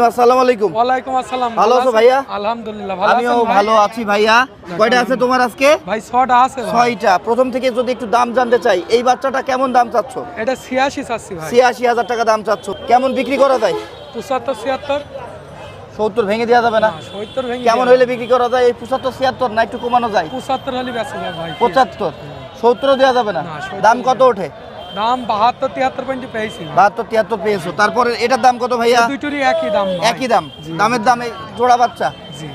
আসসালামু আলাইকুম। ওয়ালাইকুম আসসালাম ভালো আছো ভাইয়া? আলহামদুলিল্লাহ ভালো আমিও ভালো আছি ভাইয়া। কয়টা আছে তোমার আজকে? ভাই ছটা আছে ভাই। প্রথম থেকে যদি একটু দাম জানতে চাই এই বাচ্চাটা কেমন দাম চাচ্ছ? এটা ছিয়াশি চাচ্ছি ভাই। ছিয়াশি হাজার টাকা দাম চাচ্ছ। কেমন বিক্রি করা যায়? সত্তর ভেঙে দেওয়া যাবে না? সত্তর ভেঙে কেমন হইলে বিক্রি করা যায়? এই পঁচাত্তর ছিয়াত্তর না একটু কমানো যায়? পঁচাত্তর হলে বেঁচে যায় পঁচাত্তর। সত্তরও দেওয়া যাবে না? না, 70 দাম কত ওঠে? দাম বাহাত্তর তিয়াত্তর পর্যন্ত পেয়েছি। বাহাত্তর তিয়াত্তর পেয়েছ। তারপরে এটার দাম কত ভাইয়া? দুইটারই একই দাম একই দাম। দামের দামে জোড়া বাচ্চা? জি।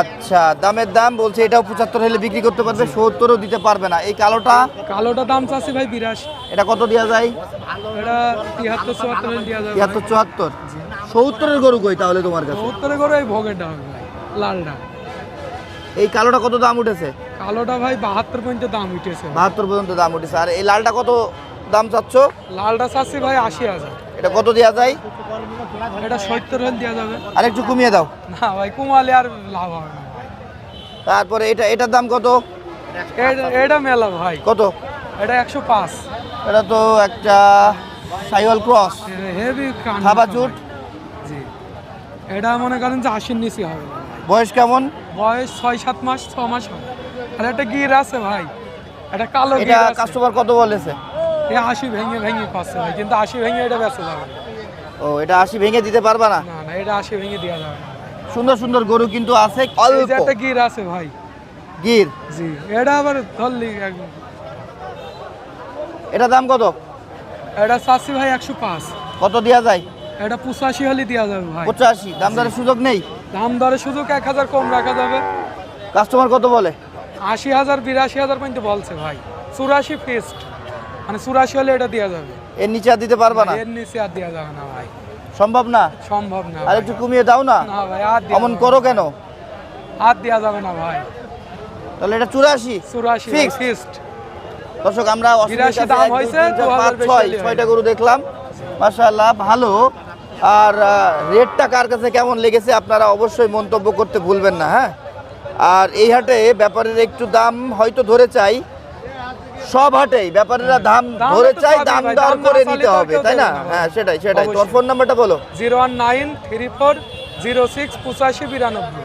আচ্ছা দামের দাম বলছে এটাও পঁচাত্তর হলে বিক্রি করতে পারবে সত্তরও দিতে পারবে না। এই কালোটা? কালোটা দাম চাচ্ছি ভাই বিরাশি। এটা কত দেওয়া যায়? এটা তিয়াত্তর চুয়াত্তর তিয়াত্তর চুয়াত্তর? সত্তরের গরু কই তাহলে তোমার কাছে? সত্তরে করে এই ভোগেরটা হবে লালটা। এই কালোটা কত দাম উঠেছে? কালোটা ভাই বাহাত্তর পর্যন্ত দাম উঠেছে। বাহাত্তর পর্যন্ত দাম উঠেছে। আর এই লালটা কত দাম চাচ্ছ? লালটা চাচ্ছি ভাই আশি হাজার। এটা কত দেওয়া যায়? এটা সত্তর হলে দেওয়া যাবে। আর একটু কমিয়ে দাও। না ভাই কুমালে আর লাভ হবে না। তারপরে এটা এটার দাম কত? এটা- মেলা ভাই। কত? এটা একশো পাঁচ। এটা তো একটা সাইওয়াল ক্রস। হেভি থাবা চুট জি। এটা মনে করেন যে আশির নিচে হবে। বয়স কেমন? বয়স ছয় সাত মাস ছ মাস হবে। আর একটা গির আছে ভাই এটা কালো এটা কাস্টমার কত বলেছে? এ আশি ভেঙে ভেঙে পাচ্ছে ভাই কিন্তু আশি ভেঙে এটা বেঁচে যাবে। না। ও এটা আশি ভেঙে দিতে পারবা না? না না এটা আশি ভেঙে দেওয়া যাবে না। সুন্দর সুন্দর গরু কিন্তু আছে অল্প। একটা গির আছে ভাই। গির? জি এটা আবার ধরলি একদম এটা দাম কত? এটা চাচ্ছি ভাই একশো পাঁচ। কত দেওয়া যায়? এটা পঁচাশি হলে দেওয়া যাবে ভাই। পঁচাশি। দাম দরের সুযোগ নেই? দাম দরে সুযোগ এক হাজার কম রাখা যাবে। কাস্টমার কত বলে? আশি হাজার বিরাশি হাজার পর্যন্ত বলছে ভাই। চুরাশি ফিস্ট মানে চুরাশি হলে এটা দেওয়া যাবে। এর নিচে আর দিতে পারবা না? এর নিচে আর দেওয়া যাবে না ভাই। সম্ভব না? সম্ভব না আর একটু কমিয়ে দাও না? না ভাই আর অমন করো কেন। আর দেওয়া যাবে না ভাই। তাহলে এটা চুরাশি? চুরাশি? ফিস্ট দর্শক আমরা বিরাশি দাম হয়েছে, তিন, চার, 2000 পাঁচ, ছয়, ছয়টা গরু দেখলাম। মাশাআল্লাহ ভালো। আর রেটটা কার কাছে কেমন লেগেছে আপনারা অবশ্যই মন্তব্য করতে ভুলবেন না হ্যাঁ? আর এই হাটে ব্যাপারের একটু দাম হয়তো ধরে চাই। সব হাটেই ব্যাপারীরা দাম ধরে চাই দাম দর দাম করে নিতে হবে তাই না। হ্যাঁ সেটাই সেটাই। তোর ফোন নাম্বারটা বলো। Zero one nine three four zero six পঁচাশি বিরানব্বই।